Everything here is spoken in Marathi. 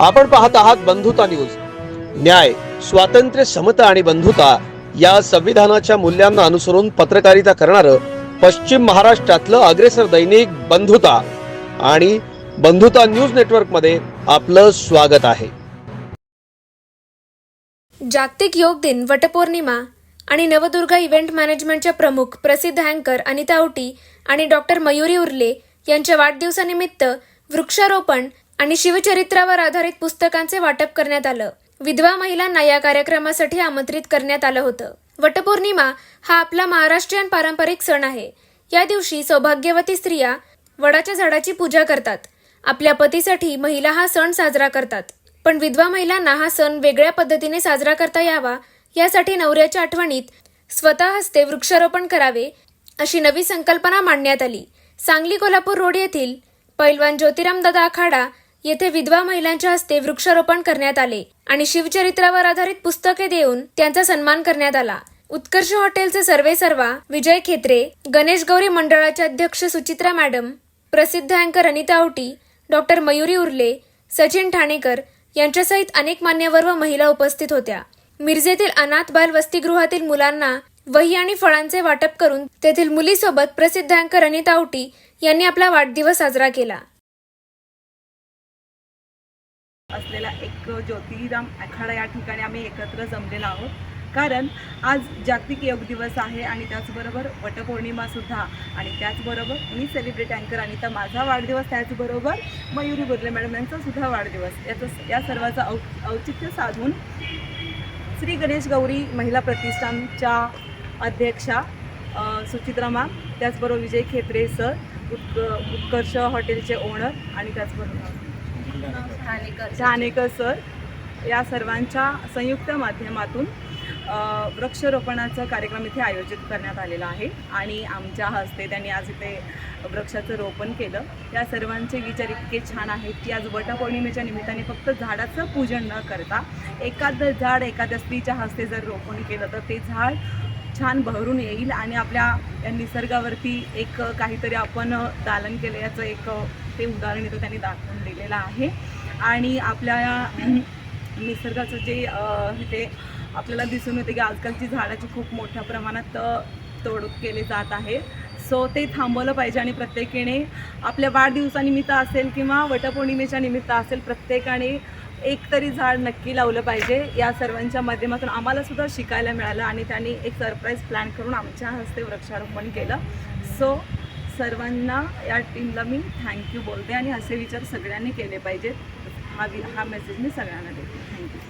आपण पाहत आहात बंधुता न्यूज. न्याय स्वातंत्र्य समता आणि बंधुता या संविधानाच्या मूल्यांना अनुसरून पत्रकारिता करणारं पश्चिम महाराष्ट्रातलं अग्रेसर दैनिक बंधुता आणि बंधुता न्यूज नेटवर्कमध्ये आपलं स्वागत आहे. जागतिक योग दिन वटपौर्णिमा आणि नवदुर्गा इव्हेंट मॅनेजमेंटच्या प्रमुख प्रसिद्ध अँकर अनिता औटी आणि डॉक्टर मयुरी उर्ले यांच्या वाढदिवसानिमित्त वृक्षारोपण आणि शिवचरित्रावर आधारित पुस्तकांचे वाटप करण्यात आलं. विधवा महिलांना या कार्यक्रमासाठी आमंत्रित करण्यात आलं होतं. वटपौर्णिमा हा आपला महाराष्ट्रीयन पारंपरिक सण आहे. या दिवशी सौभाग्यवती स्त्रिया वडाच्या झाडाची पूजा करतात. आपल्या पतीसाठी महिला हा सण साजरा करतात. पण विधवा महिलांना हा सण वेगळ्या पद्धतीने साजरा करता यावा यासाठी नवऱ्याच्या आठवणीत स्वतः हस्ते वृक्षारोपण करावे अशी नवी संकल्पना मांडण्यात आली. सांगली कोल्हापूर रोड येथील पैलवान ज्योतिरामदादा आखाडा येथे विधवा महिलांच्या हस्ते वृक्षारोपण करण्यात आले आणि शिवचरित्रावर आधारित पुस्तके देऊन त्यांचा सन्मान करण्यात आला. उत्कर्ष हॉटेलचे सर्वे सर्वा विजय खेत्रे गणेश गौरी मंडळाचे अध्यक्ष सुचित्रा मॅडम प्रसिद्ध अँकर अनिता औटी डॉक्टर मयुरी उर्ले सचिन ठाणेकर यांच्यासहित अनेक मान्यवर व महिला उपस्थित होत्या. मिरजेतील अनाथ बाल वसतिगृहातील मुलांना वही आणि फळांचे वाटप करून तेथील मुलीसोबत प्रसिद्ध अँकर अनिता औटी यांनी आपला वाढदिवस साजरा केला. असलेला एक ज्योतिराम आखाडा या ठिकाणी आम्ही एकत्र जमलेलो आहोत. कारण आज जागतिक योग दिवस आहे आणि त्याचबरोबर वटपौर्णिमासुद्धा आणि त्याचबरोबर मी सेलिब्रिटी अँकर आणि तर माझा वाढदिवस त्याचबरोबर मयुरी बुर्ले मॅडम यांचासुद्धा वाढदिवस. याचं या सर्वाचं औ औचित्य साधून श्री गणेश गौरी महिला प्रतिष्ठानच्या अध्यक्षा सुचित्रा मॅम त्याचबरोबर विजय खेत्रे सर उत्क उत्कर्ष हॉटेलचे ओनर आणि त्याचबरोबर ठाणेकर सर या सर्वांच्या संयुक्त माध्यमातून वृक्षरोपणाचा वृक्षारोपणाचा कार्यक्रम इथे आयोजित करण्यात आलेला आहे. आणि आमच्या हस्ते त्यांनी आज इथे वृक्षाचं रोपण केलं. या सर्वांचे विचार इतके छान आहेत की आज वटपौर्णिमेच्या निमित्ताने फक्त झाडाचं पूजन न करता एखादं झाड एखाद्या स्त्रीच्या हस्ते जर रोपण केलं तर ते झाड छान बहरून येईल आणि आपल्या या निसर्गावरती एक काहीतरी आपण दालन केलं याचं एक ते उदाहरण इथं त्यांनी दाखवून दिलेलं आहे. आणि आपल्या निसर्गाचं जे ते आपल्याला दिसून येते की आजकालची झाडाची खूप मोठ्या प्रमाणात तोड तोडूक केली जात आहे. सो ते थांबवलं पाहिजे आणि प्रत्येकीने आपल्या वाढदिवसानिमित्त असेल किंवा वटपौर्णिमेच्या निमित्त असेल प्रत्येकाने एक तरी झाड नक्की लावलं पाहिजे. या सर्वांच्या माध्यमातून आम्हाला सुद्धा शिकायला मिळालं आणि त्यांनी एक सरप्राईज प्लॅन करून आमच्या हस्ते वृक्षारोपण केलं. सो सर्वांना या टीमला मी थँक्यू बोलते आणि असे विचार सगळ्यांनी केले पाहिजेत. हा वि हा मेसेज मी सगळ्यांना देते. थँक्यू